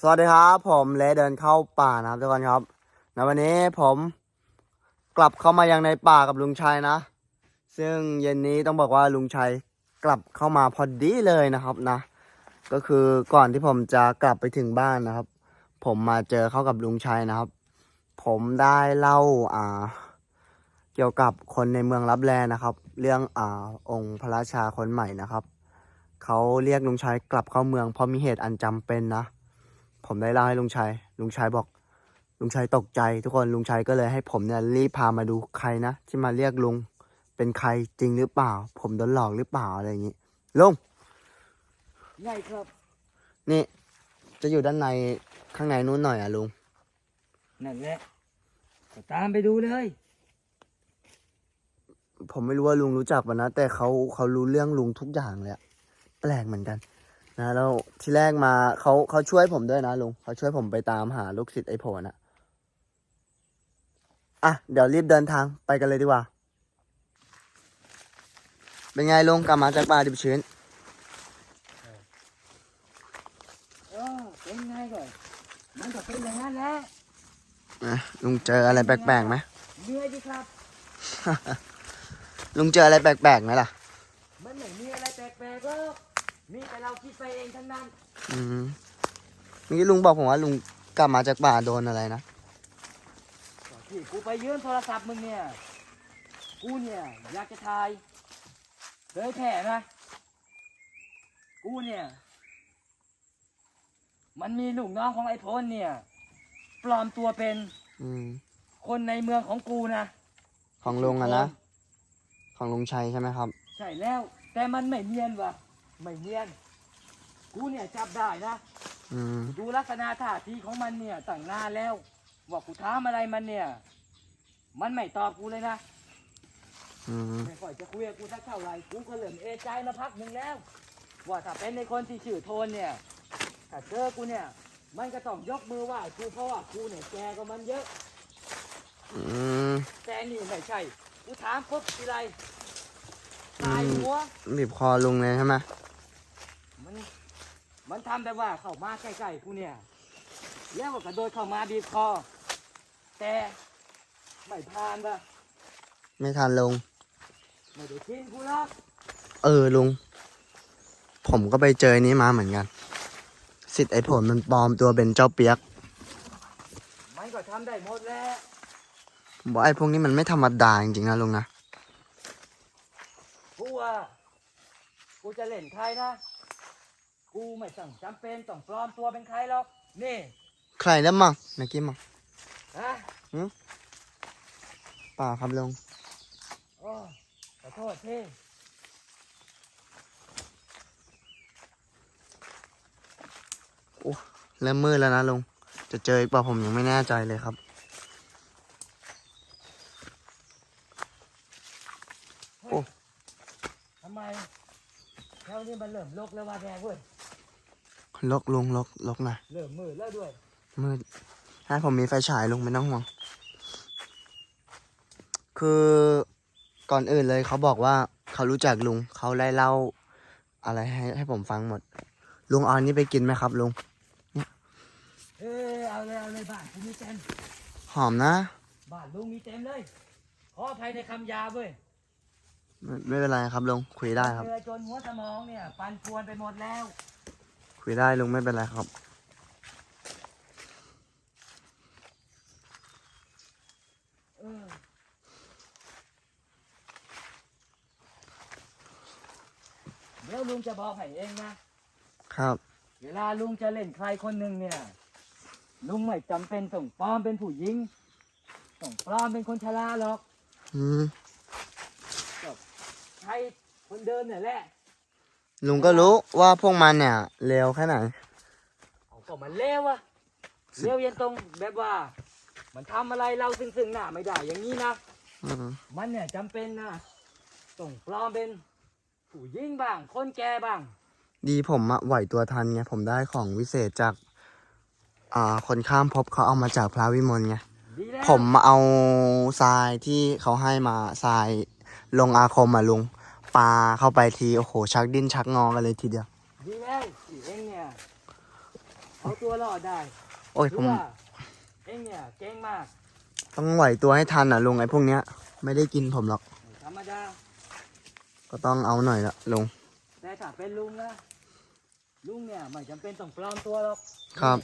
สวัสดีครับผมเลเดินเข้าป่านะครับทุกคนครับในวันนี้ผมกลับเข้ามายังในป่ากับลุงชัยนะ ซึ่งเย็นนี้ต้องบอกว่าลุงชัยกลับเข้ามาพอดีเลยนะครับนะ ก็คือก่อนที่ผมจะกลับไปถึงบ้านนะครับ ผมมาเจอเข้ากับลุงชัยนะครับ ผมได้เล่าอ่า เกี่ยวกับคนในเมืองรับแลนะครับ เรื่องอ่าองค์พระราชาคนใหม่นะครับเขาเรียกลุงชัยกลับเข้าเมืองเพราะมีเหตุอันจำเป็นนะ ผมได้เล่าให้ลุงชัย ลุงชัยบอก ลุงชัยตกใจ ทุกคนลุงชัยก็เลยให้ผมเนี่ยรีบพามาดูใครนะที่มาเรียกลุงเป็นใครจริงหรือเปล่า ผมโดนหลอกหรือเปล่าอะไรอย่างนี้ลุงใหญ่ครับ นี่ จะอยู่ด้านในข้างในนู้นหน่อยอะลุงนั่นแหละก็ตามไปดูเลย ผมไม่รู้ว่าลุงรู้จักปะนะ แต่เขาเขารู้เรื่องลุงทุกอย่างเลยอะแปลกเหมือนกัน นะแล้วที่แรกมาเขาเขาช่วยผมด้วยนะลุงเขาช่วยผมไปตามหาลูกศิษย์ไอ้โผล่นะอะเดี๋ยวรีบเดินทางไปกันเลยดีกว่า เป็นไงลุงกลับมาจากป่าดิบชื้นเออเป็นไงก่อนมันก็เป็นอย่างนั้นแหละอะลุงเจออะไรแปลกๆไหมเหนื่อยดิครับ ลุงเจออะไรแปลกๆไหมล่ะ มันไม่มีอะไรแปลกๆหรอก มีแต่เราคิดไปเองทั้งนั้น อืมเมื่อกี้ลุงบอกผมว่าลุงกลับมาจากป่าโดนอะไรนะก่อนที่กูไปยืมโทรศัพท์มึงเนี่ย กูเนี่ยอยากจะถ่ายเผยแผ่นะกูเนี่ย มันมีลูกน้องของไอ้พลเนี่ย ปลอมตัวเป็นอืม คนในเมืองของกูนะ ของลุงอะนะ ของลุงชัยใช่ไหมครับ ใช่แล้ว แต่มันไม่เนียนว่ะ ไม่เนียน กูเนี่ยจับได้นะ อืมดูลักษณะท่าทีของมันเนี่ยตั้งนานแล้วว่ากูถามอะไรมันเนี่ย มันไม่ตอบกูเลยนะ อืมไม่ค่อยจะคุยกับกูสักเท่าไหร่กูก็เริ่มเอะใจมาพักหนึ่งแล้ว ว่าถ้าเป็นในคนที่ชื่อโทนเนี่ย ถ้าเจอกูเนี่ย มันก็ต้องยกมือไหว้กูเพราะว่ากูเนี่ยแกก็มันเยอะ อืมแต่นี่ไม่ใช่ กูถามปุ๊บทีไรตายหัว บีบคอลุงเลยใช่ไหมมัน มันทำแบบว่าเข้ามาใกล้ๆกูเนี่ย แล้วก็กระโดดเข้ามาบีบคอ แต่ไม่ผ่านปะไม่ทันลุง ไม่ได้กินกูหรอกเออลุง ผมก็ไปเจออนนี้มาเหมือนกัน สิทธิ์ไอ้ผลมันปลอมตัวเป็นเจ้าเปียก มันก็ทำได้หมดแหล้วผมบอกไอ้พวกนี้มันไม่ธรรมดาจริงๆนะลุงนะ กูว่ากูจะเล่นใครนะ กูไม่ต้องจำเป็นต้องปลอมตัวเป็นใครหรอก นี่ใครแล้วมั่งนักกี้มั่งฮะเปล่าครับลุงโอ้ขอโทษที่เริ่มมืดแล้วนะลุงจะเจออีกเปล่าผมยังไม่แน่ใจเลยครับทำไมแถวนี้มันเริ่มลกแล้วว่าแดงเว้ย ลกลุงลกลกหน่อยเริ่มมืดแล้วด้วยมืดให้ผมมีไฟฉายลุงไม่ต้องห่วงคือก่อนอื่นเลยเขาบอกว่าเขารู้จักลุงเขาได้เล่าอะไรให้ให้ผมฟังหมด ลุงเอาอันนี้ไปกินไหมครับลุงเออเอาเลยเอาเลยบ้านกูมีเต็มหอมนะ บ้านลุงมีเต็มเลย ขออภัยในคำหยาบเว้ยไม่ไม่เป็นไรครับลุงคุยได้ครับเหนื่อยจนหัวสมองเนี่ย ปันป่วนไปหมดแล้ว คุยได้ลุงไม่เป็นไรครับเออเดี๋ยวลุงจะบอกให้เองนะ ครับ เวลาลุงจะเล่นใครคนหนึ่งเนี่ย ลุงไม่จำเป็นต้องปลอมเป็นผู้หญิงต้องปลอมเป็นคนชราหรอกอืม ใครคนเดินเนี่ยแหละ ลุงก็รู้ว่าพวกมันเนี่ยเร็วแค่ไหน เอาก็มันเลวอะเลวยันตรงแบบว่า มันทำอะไรเราซึ่งซึ่งหน้าไม่ได้อย่างนี้นะ อืมมันเนี่ยจำเป็นนะต้องปลอมเป็น ผู้หญิงบ้าง คนแก่บ้าง ดีผมอะไหวตัวทันไงผมได้ของวิเศษจาก อ่า คนข้ามภพเขาเอามาจากพระวิมลไง ดีแล้วผมมาเอาทรายที่เขาให้มาทรายลงอาคมอะลุง ปลาเข้าไปทีโอ้โห ชักดิ้นชักงอกันเลยทีเดียว ดีแล้วที่เองเนี่ยทเอาตัวรอดได้โอ้ยถืผอมว่าเองเนี่ยเก่งมากต้องไหวตัวให้ทันอะลุงไอ้พวกเนี้ย ไม่ได้กินผมหรอก ไม่ธรรมดา ก็ต้องเอาหน่อยละลุง แต่ถ้าเป็นลุงนะลุงเนี่ยไม่จำเป็นต้องปลอมตัวหรอกครับ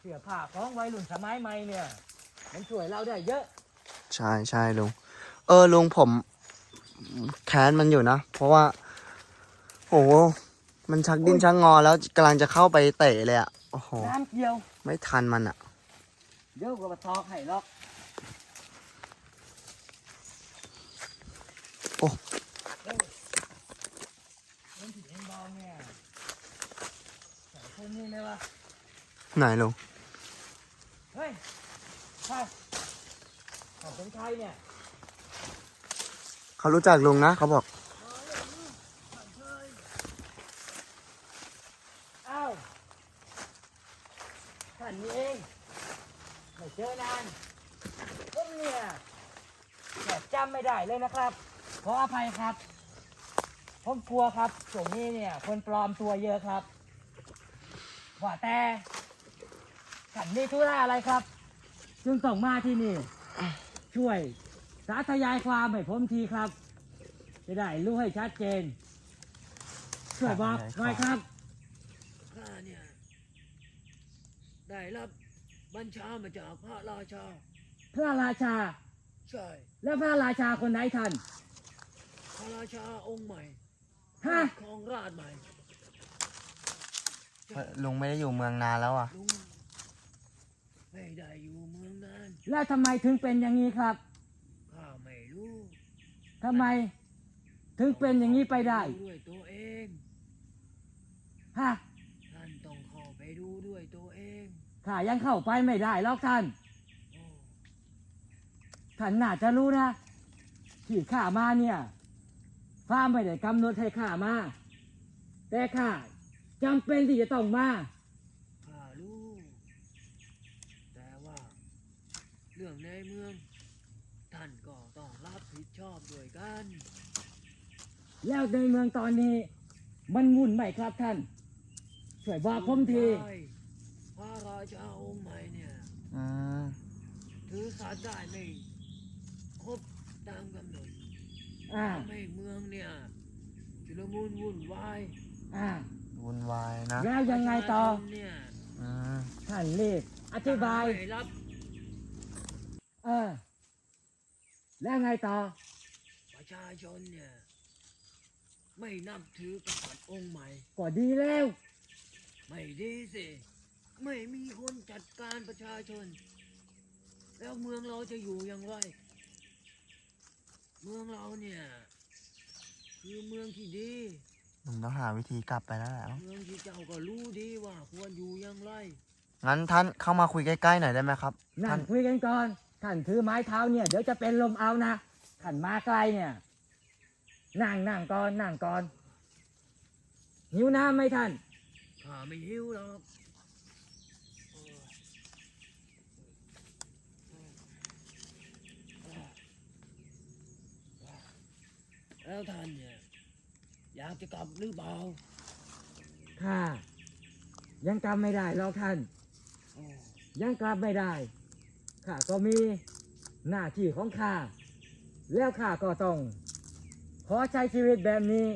เสื้อผ้าของวัยรุ่นสมัยใหม่เนี่ย มันช่วยเราได้เยอะ ใช่ใช่ลุง เออลุงผม แค้นมันอยู่นะ เพราะว่าโหมันชักดิ้นชักงอแล้วกำลังจะเข้าไปเตะเลยอะโอ้โหน้ำเกี่ยว ไม่ทันมันอะเดี๋ยวก็มาทอกให้หรอกโอ้เฮ้ยเล่นผีเล่นบอลเนี่ยใส่คนนี้เลยวะไหนลุงเฮ้ยใครเขาเป็นใครเนี่ย เขารู้จักลุงนะเขาบอกอ้าวท่านนี่เองไม่เจอนานผมเนี่ยแอบจำไม่ได้เลยนะครับ ขออภัยครับ ผมกลัวครับช่วงนี้เนี่ย คนปลอมตัวเยอะครับ ว่าแต่ท่านนี่ธุระอะไรครับ จึงต้องมาที่นี่ ช่วย สาธยายความให้ผมทีครับ จะได้รู้ให้ชัดเจนช่วยบอกหน่อยครับข้าเนี่ยได้รับบัญชามาจากพระราชา พระราชา ใช่ และพระราชาคนไหนท่าน พระราชาองค์ใหม่ฮะของราชใหม่ลุงไม่ได้อยู่เมืองนานแล้วอะลุงไม่ได้อยู่เมืองนาน แล้วทำไมถึงเป็นอย่างนี้ครับข้าไม่รู้ ทำไม ถึงเป็นอย่างนี้ไปได้ด้วยตัวเองฮะท่านต้องเข้าไปดูด้วยตัวเองข้ายังเข้าไปไม่ได้หรอกท่านโอ้ท่านน่าจะรู้นะที่ข้ามาเนี่ยฟ้าไม่ได้กำหนดให้ข้ามา แต่ข้าจำเป็นที่จะต้องมาข้ารู้ แต่ว่า เรื่องในเมือง ท่านก็ต้องรับผิดชอบด้วย กัน แล้วในเมืองตอนนี้ มันมุ่นไหมครับท่านช่วยบอกผมทีใช่พระราชาองค์ใหม่เนี่ยอืมถือสารได้ไม่ครบตามกำหนดอ่าทำให้เมืองเนี่ยชุลมุนวุ่นวายอ่าวุ่นวายนะแล้วยังไงต่อประชาชนเนี่ยอืมท่านรีบอธิบาย ไม่รับ เออ แล้วไงต่อประ ชาชนเนี่ย ไม่นับถือกษัตริย์องค์ใหม่ ก็ดีแล้ว ไม่ดีสิ ไม่มีคนจัดการประชาชน แล้วเมืองเราจะอยู่อย่างไร เมืองเราเนี่ย คือเมืองที่ดีลุงต้องหาวิธีกลับไปแล้วแหละเมืองที่เจ้าก็รู้ดีว่าควรอยู่อย่างไร งั้นท่านเข้ามาคุยใกล้ๆหน่อยได้ไหมครับนั่ท่างนคุยกันก่อนท่านถือไม้เท้าเนี่ยเดี๋ยวจะเป็นลมเอานะท่านมาไกลเนี่ย นั่งนั่งก่อนนั่งก่อน หิวน้ำไหมท่าน ข้าไม่หิวหรอกแล้วท่านเนี่ยอยากจะกลับหรือเปล่าข้ายังกลับไม่ได้หรอกท่าน โอ้ยังกลับไม่ได้ ข้าก็มีหน้าที่ของข้า แล้วข้าก็ต้อง ขอใช้ชีวิตแบบนี้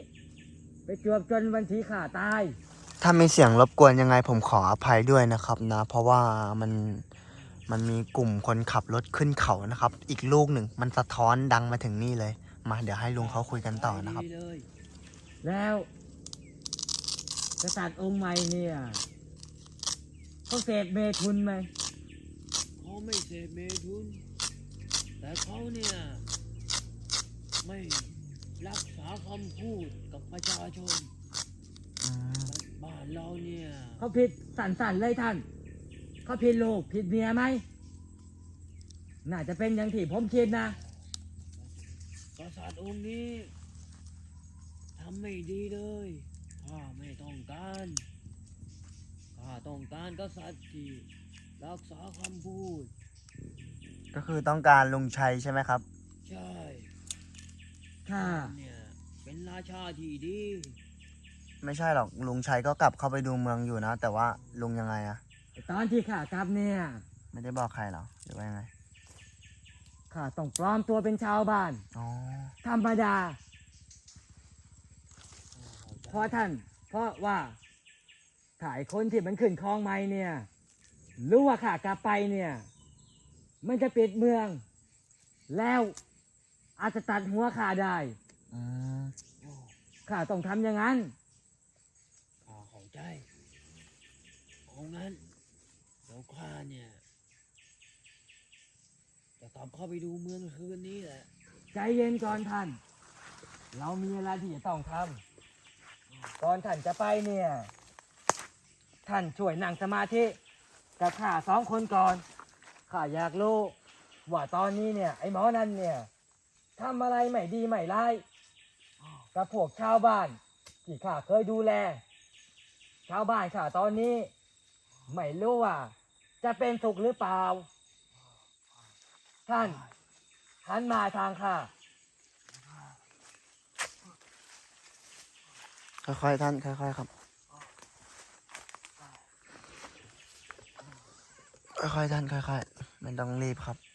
ไปจวบจนวันที่ข้าตาย ถ้ามีเสียงรบกวนยังไงผมขออภัยด้วยนะครับนะ เพราะว่ามันมันมีกลุ่มคนขับรถขึ้นเขานะครับ อีกลูกหนึ่งมันสะท้อนดังมาถึงนี่เลย มาเดี๋ยวให้ลุงเขาคุยกันต่อนะครับดีเลยแล้วกษัตริย์องค์ใหม่เนี่ยเขาเสพเมทุนไหมเขาไม่เสพเมทุน แต่เขาเนี่ย ไม่ รักษาคำพูดกับประชาชนอืมบ้านเราเนี่ยเขาผิดสั่นๆเลยท่าน เขาผิดลูกผิดเมียไหม น่าจะเป็นอย่างที่ผมคิดนะ กษัตริย์องค์นี้ทำไม่ดีเลยข้าไม่ต้องการข้าต้องการกษัตริย์ที่รักษาคำพูด ก็คือต้องการลุงชัยใช่ไหมครับ ใช่ ค่ะ เนี่ย เป็นราชาที่ดี ไม่ใช่หรอกลุงชัยก็กลับเข้าไปดูเมืองอยู่นะ แต่ว่าลุงยังไงอะตอนที่ข้ากลับเนี่ย ไม่ได้บอกใครหรอหรือว่ายังไงข้าต้องปลอมตัวเป็นชาวบ้าน อ๋อธรรมดา เพราะท่าน เพราะว่าถ่ายคนที่มันขึ้นคลองไม้เนี่ยรู้ว่าข้ากลับไปเนี่ย มันจะปิดเมือง แล้ว อาจจะตัดหัวข้าได้อืมโอ้ข้าต้องทำอย่างนั้นข้าเข้าใจเอางั้นเดี๋ยวข้าเนี่ย จะกลับเข้าไปดูเมืองคืนนี้แหละ ใจเย็นก่อนท่าน เรามีอะไรที่จะต้องทำก่อนท่านจะไปเนี่ย ท่านช่วยนั่งสมาธิกับข้าสองคนก่อนข้าอยากรู้ว่าตอนนี้เนี่ย ไอ้หมอนั่นเนี่ย ทำอะไรไม่ดีไม่ร้ายกับพวกชาวบ้านที่ข้าเคยดูแล ชาวบ้านข้าตอนนี้ ไม่รู้ว่า จะเป็นสุขหรือเปล่า ท่านหันมาทางข้าค่อยๆท่านค่อยๆครับค่อยๆท่านค่อยๆไม่ต้องรีบครับ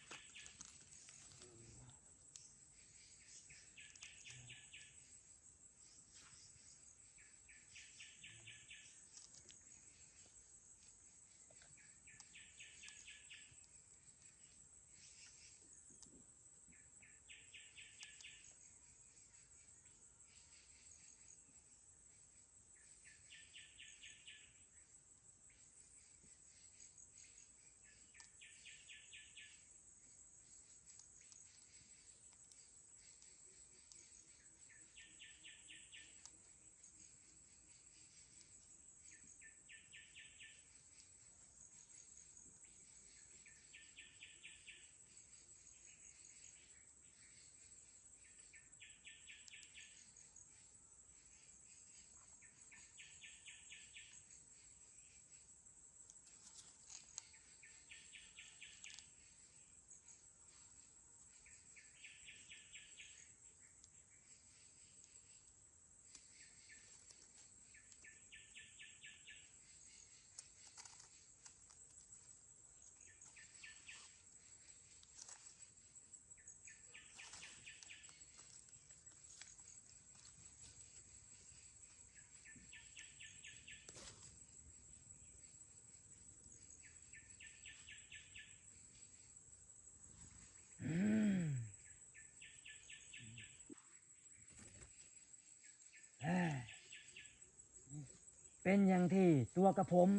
เป็นอย่างที่ตัวกับผม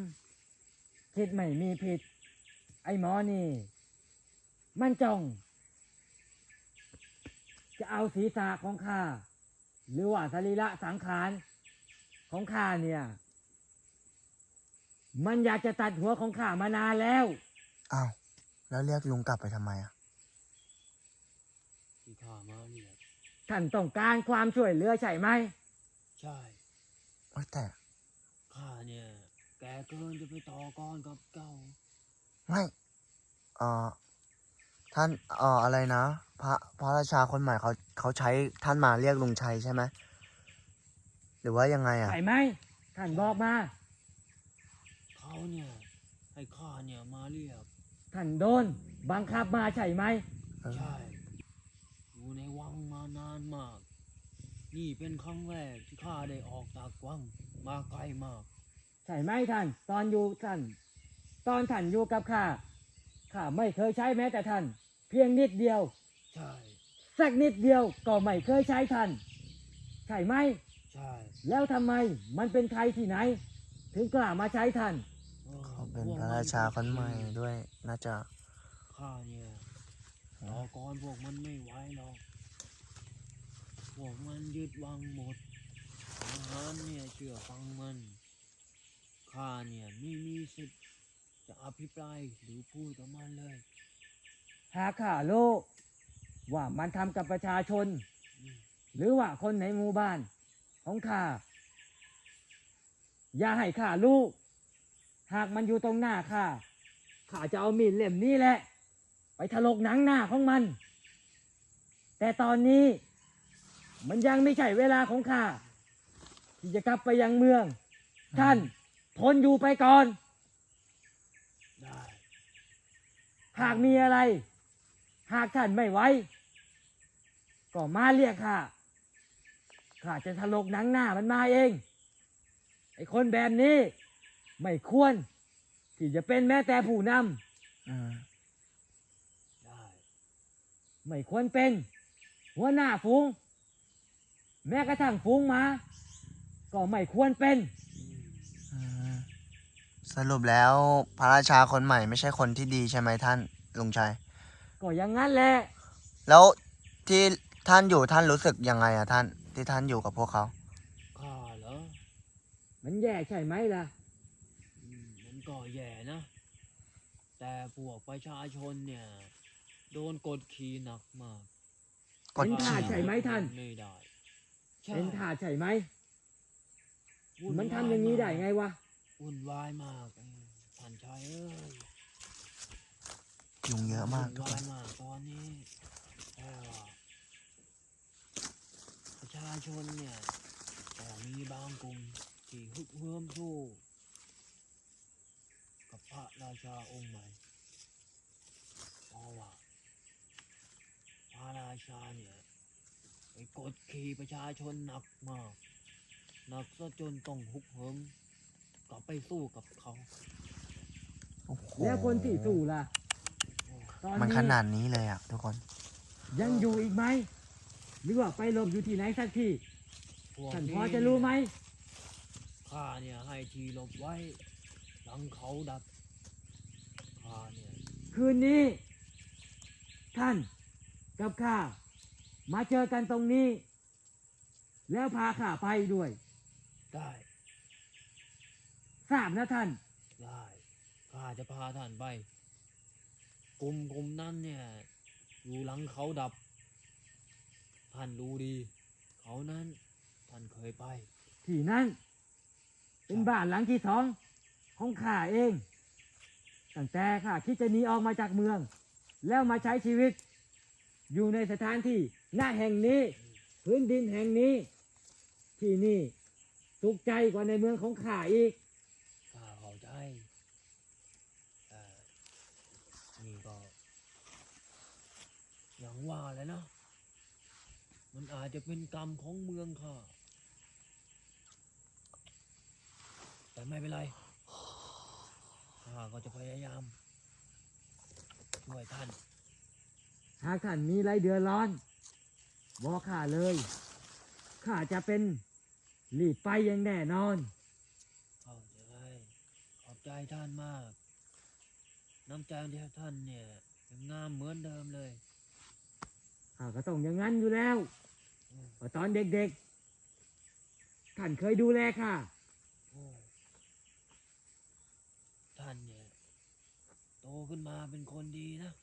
คิดไม่มีผิด ไอ้หมอนี่ มันจ้อง จะเอาศีรษะของข้า หรือว่าสรีระสังขารของข้าเนี่ย มันอยากจะตัดหัวของข้ามานานแล้ว อ้าวแล้วเรียกลุงกลับไปทำไมอะ ที่ข้ามาเนี่ยท่านต้องการความช่วยเหลือใช่ไหม ใช่โอ๊ยแต่ข้าเนี่ยแกเกินจะไปต่อกรกับเก่าไม่เอ่อท่านเอ่ออะไรนะ พระพระราชาคนใหม่เขาเขาใช้ท่านมาเรียกลุงชัยใช่ไหมหรือว่ายังไงอะ ใช่ไหมท่านบอกมา เขาเนี่ยให้ข้าเนี่ยมาเรียกท่านโดน บังคับมาใช่ไหม เออ ใช่ อยู่ในวังมานานมาก นี่เป็นครั้งแรกที่ข้าได้ออกจากวังมาไกลมาก ใช่ไหมท่าน ตอนอยู่ท่าน ตอนท่านอยู่กับข้าข้าไม่เคยใช้แม้แต่ท่าน เพียงนิดเดียว ใช่ สักนิดเดียวก็ไม่เคยใช้ท่าน ใช่ไหม ใช่ แล้วทำไมมันเป็นใครที่ไหน ถึงกล้ามาใช้ท่านออเขาเป็นพวกพระราชาคนใหม่ด้วยน่าจะข้าเนี่ยต่อกรพวกมันไม่ไหวหรอก พวกมันยึดวังหมดทหารเนี่ยเชื่อฟังมัน ข้าเนี่ยไม่มีสิทธิ์จะอภิปรายหรือพูดกับมันเลย หากข้าโลกว่ามันทำกับประชาชนอืมหรือว่าคนในหมู่บ้าน ของข้าอย่าให้ข้ารู้หากมันอยู่ตรงหน้าข้าข้าจะเอามีดเล่มนี้แหละ ไปถลกหนังหน้าของมัน แต่ตอนนี้มันยังไม่ใช่เวลาของข้าทที่จะกลับไปยังเมือง ท่าน ทนอยู่ไปก่อน ได้ หากมีอะไร หากท่านไม่ไหวก็มาเรียกข้า ข้าจะถลกหนังหน้ามันมาเอง ไอ้คนแบบนี้ ไม่ควร ที่จะเป็นแม้แต่ผู้นอืมได้ ไม่ควรเป็น หัวหน้าฝูง แม้กระทั่งฝูงมา ก็ไม่ควรเป็น สรุปแล้วพระราชาคนใหม่ไม่ใช่คนที่ดีใช่ไหมท่านลุงชัย ก็อย่างนั้นแหละ แล้วที่ท่านอยู่ท่านรู้สึกยังไงอะท่าน ที่ท่านอยู่กับพวกเขา ข้าเหรอ มันแย่ใช่ไหมล่ะ อืมมันก็แย่นะ แต่พวกประชาชนเนี่ย โดนกดขี่หนักมากกดเป็นทาขี่สใช่ไหมท่าน ไม่ได้ใช่เป็นทาสใช่ไหม วุ่มันวทำอย่างนี้ได้ไงวะวุ่นวายมากเออท่านชายเอ้ยยุงเยอะมากทุกวุ่คนนวายมากตอนนี้แต่ว่าประชาชนเนี่ยก็มีบางกลุ่มที่ฮึกเหิมสู้กับพระราชาองค์ใหม่เพราะว่าพระราชาเนี่ยไปกดขี่ประชาชนหนักมากห นักซะจนต้องฮุกเหิมกลับไปสู้กับเขา โอ้โหแล้วคนที่สู้ล่ะโอ้ตอนมันนี้ขนาดนี้เลยอะทุกคน ยังอยู่อีกไหมหรือว่าไปหลบอยู่ที่ไหนสักที่พวกท่านนี้พอจะรู้ไหมข้าเนี่ยให้ทีหลบไว้ หลังเขาดับข้าเนี่ยคืนนี้ ท่านกับข้ามาเจอกันตรงนี้ แล้วพาข้าไปด้วย ได้ทราบนะท่าน ได้ข้าจะพาท่านไป กลุ่มกลุ่มนั้นเนี่ย อยู่หลังเขาดับ ท่านรู้ดี เขานั้น ท่านเคยไป ที่นั่น เป็นบ้านหลังที่สองของข้าเอง ตั้งแต่ข้าคิดจะหนีออกมาจากเมือง แล้วมาใช้ชีวิต อยู่ในสถานที่หน้าแห่งนี้ พื้นดินแห่งนี้ ที่นี่ สุขใจกว่าในเมืองของข้าอีกข้าเข้าใจแต่นี่ก็อย่างว่าแหล้วนะ มันอาจจะเป็นกรรมของเมืองข้าแต่ไม่เป็นไรข้าก็จะพยายาม ช่วยท่าน หากท่านมีอะไรเดือดร้อนบอกข้าเลยข้าจะเป็น รีบไปอย่างแน่นอน เข้าใจขอบใจท่านมาก น้ำใจที่ท่านเนี่ยยังงามเหมือนเดิมเลย ข้าก็ต้องอย่างนั้นอยู่แล้วอืมเพราะตอนเด็กๆ ท่านเคยดูแลข้าโอ้ท่านเนี่ย โตขึ้นมาเป็นคนดีนะ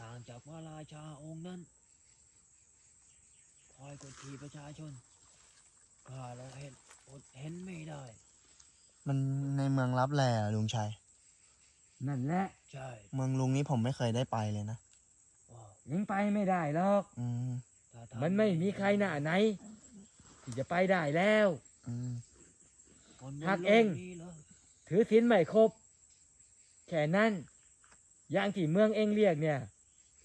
ต่างจากพระราชาองค์นั้น คอยกดขี่ประชาชน ข้าแล้วเห็นอดเห็นไม่ได้ มันในเมืองรับแลอะลุงชัย นั่นแหละใช่เมืองลุงนี้ผมไม่เคยได้ไปเลยนะ ว้าวยังไปไม่ได้หรอก อืม ถ้าท่ามันไม่มีใครหน้าไหน ที่จะไปได้แล้ว อืม คนบนหักโลเองนี้เหรอถือศีลไม่ครบ แค่นั้น อย่างที่เมืองเองเรียกเนี่ย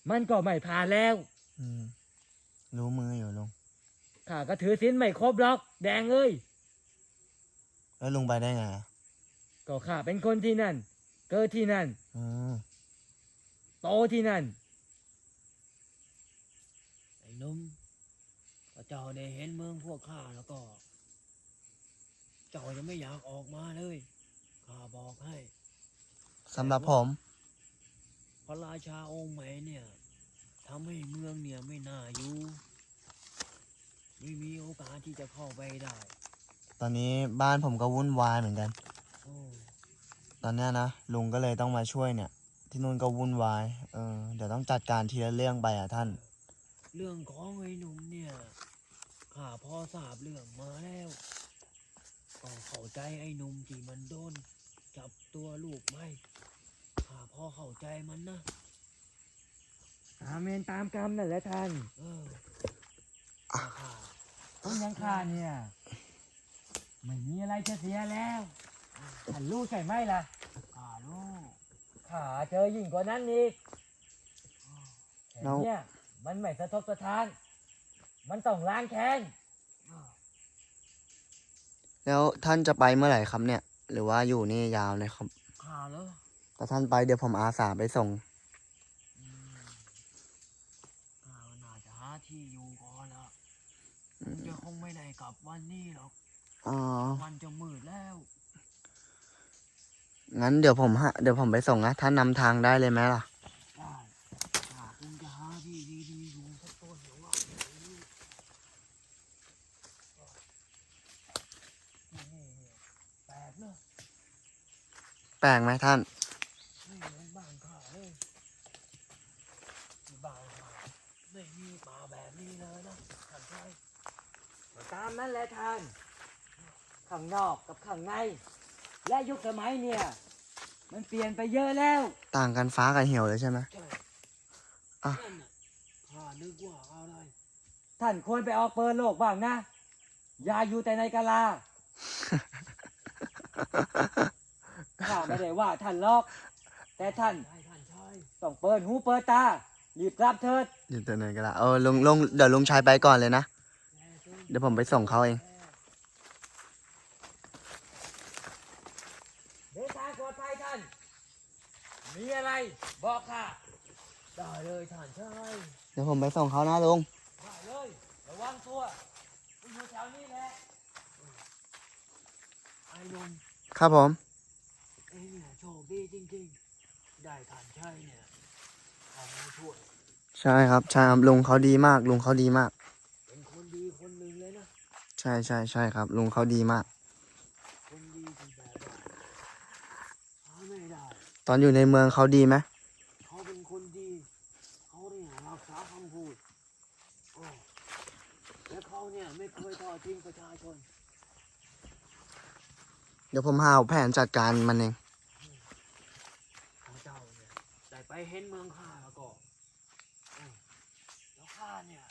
มันก็ไม่ผ่านแล้ว อืม รู้มืออยู่ลุง ข้าก็ถือศีลไม่ครบหรอก แดงเอ้ย แล้วลุงไปได้ไงอะก็ข้าเป็นคนที่นั่น เกิดที่นั่น อืมโตที่นั่น ไอ้หนุ่มถ้าเจ้าได้เห็นเมืองพวกข้าแล้วก็ เจ้าจะไม่อยากออกมาเลย ข้าบอกให้ สำหรับผม พระราชาองค์ใหม่เนี่ยทำให้เมืองเนี่ยไม่น่าอยู่ ไม่มีโอกาสที่จะเข้าไปได้ตอนนี้บ้านผมก็วุ่นวายเหมือนกัน โอ้ตอนเนี้ยนะลุงก็เลยต้องมาช่วยเนี่ย ที่นู่นก็วุ่นวายเออเดี๋ยวต้องจัดการทีละเรื่องไปอะท่าน เรื่องของไอ้หนุ่มเนี่ยข้าพอทราบเรื่องมาแล้วก็เข้าใจไอ้หนุ่มที่มันโดน จับตัวลูกไม่ข้าพอเข้าใจมันนะ ตามเมนตามกรรมนั่นแหละท่าน เออแต่ข้า ผมยังข้าเนี่ยไม่มีอะไรจะเสียแล้วท่านรู้ใช่ไหมล่ะข้ารู้ข้าเจอยิ่งกว่านั้นอีกแต่แล้ว เนี่ยมันไม่สะทกสะท้าน มันต้องล้างแค้นแล้วท่านจะไปเมื่อไหร่ครับเนี่ย หรือว่าอยู่นี่ยาวเลยครับข้าเหรอถ้าท่านไปเดี๋ยวผมอาสาไปส่ง อืมข้าก็น่าจะหาที่อยู่ก่อนละ อืม จะคงไม่ได้ก ลับวันนี้หรอกอ๋อ มันจะมืดแล้ว งั้นเดี๋ยวผมฮะ เดี๋ยวผมไปส่งนะ ท่านนำทางได้เลยไหมล่ะ ได้ข้าคงจะหาที่ดีๆอยู่สักต้นเดี๋ยวว่าเดี๋ยวนี้ที่นี่เนี่ยแปลกเนอะแปลกไหมท่าน ไม่เหมือนบ้านข้าเลยที่บ้านข้าไม่มีป่าแบบนี้เลยนะท่านชาย ตามนั้นแหละท่าน ข้างนอกกับข้างใน และยุคสมัยเนี่ย มันเปลี่ยนไปเยอะแล้วต่างกันฟ้ากับเหวเลยใช่ไหมใช่อะ นั่นน่ะข้านึกว่าอะไร ท่านควรไปออกเปิดโลกบ้างนะ อย่าอยู่แต่ในกะลา ข้าไม่ได้ว่าท่านหรอก แต่ท่านใช่ท่านชายต้องเปิดหูเปิดตารีบรับเถิดอยู่แต่ไหนกันละเออลุงลุงเดี๋ยวลุงชายไปก่อนเลยนะแน่จนเดี๋ยวผมไปส่งเขาเองเดินทางปลอดภัยท่าน มีอะไรบอกข้าได้เลยท่านชายเดี๋ยวผมไปส่งเขานะลุง ได้เลย ระวังตัวกูอยู่แถวนี้แหละไอ้หนุ่มครับผมเอ้เนี่ยโชคดีจริงๆ ได้ท่านชายเนี่ยทำมาช่วย ใช่ครับใช่ครับลุงเขาดีมากลุงเขาดีมาก เป็นคนดีคนหนึ่งเลยนะ ใช่ใช่ใช่ครับ ลุงเขาดีมาก คนดีที่แบบว่าหาไม่ได้ตอนอยู่ในเมืองเขาดีไหมเขาเป็นคนดีเขาเนี่ยรักษาคำพูดโอ้และเขาเนี่ยไม่เคยทอดทิ้งประชาชนเดี๋ยวผมหาแผนจัดการมันเอง ข้าเจ้าเนี่ยได้ไปเห็นเมืองข้าแล้วก็เอ้ยแล้วข้าเนี่ย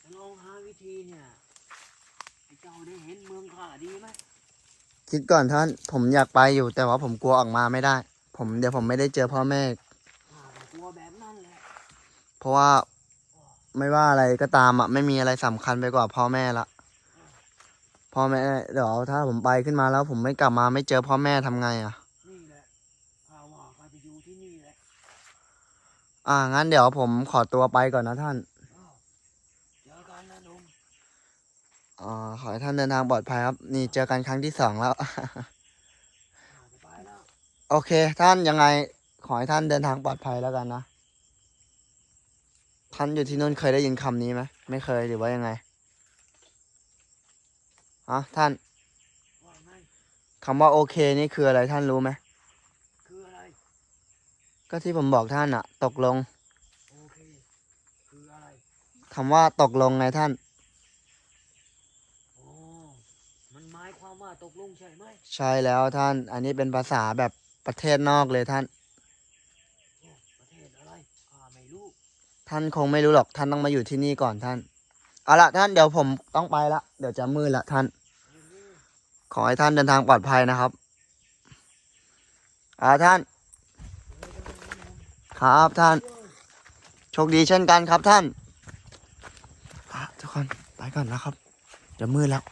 จะลองหาวิธีเนี่ยให้ เจ้าได้เห็นเมืองข้าดีไหมคิดก่อนท่านผมอยากไปอยู่ แต่ว่าผมกลัวออกมาไม่ได้ ผมเดี๋ยวผมไม่ได้เจอพ่อแม่ ข้าก็กลัวแบบนั้นแหละเพราะว่าไม่ว่าอะไรก็ตามอะไม่มีอะไรสำคัญไปกว่าพ่อแม่ละพ่อแม่เดี๋ยวถ้าผมไปขึ้นมาแล้ว ผมไม่กลับมาไม่เจอพ่อแม่ทำไงอะ นี่แหละข้าว่าข้าจะอยู่ที่นี่แหละ อ่างั้นเดี๋ยวผมขอตัวไปก่อนนะท่าน อ้าวเจอกันนะหนุ่ม อ่าขอให้ท่านเดินทางปลอดภัยครับ นี่เจอกันครั้งที่สองแล้วข้าจะไปแล้ว โอเค ท่านยังไง ขอให้ท่านเดินทางปลอดภัยแล้วกันนะ ท่านอยู่ที่นู่นเคยได้ยินคำนี้ไหมไม่เคยหรือว่ายังไงฮะท่านว่าไงคำว่าโอเคนี่คืออะไรท่านรู้ไหมคืออะไร ก็ที่ผมบอกท่านอะตกลง โอเค คืออะไรคำว่าตกลงไงท่าน อ๋อ มันหมายความว่า ตกลงใช่ไหมใช่แล้วท่าน อันนี้เป็นภาษาแบบประเทศนอกเลยท่านโอ้ประเทศอะไรข้าไม่รู้ท่านคงไม่รู้หรอกท่านต้องมาอยู่ที่นี่ก่อนท่าน เอาละท่านเดี๋ยวผมต้องไปละ เดี๋ยวจะมืดละท่านเรื่องนี้ขอให้ท่านเดินทางปลอดภัยนะครับอ่าท่าน ครับท่าน โชคดีเช่นกันครับท่านอะทุกคนไปก่อนนะครับเดี๋ยวมืดแล้ว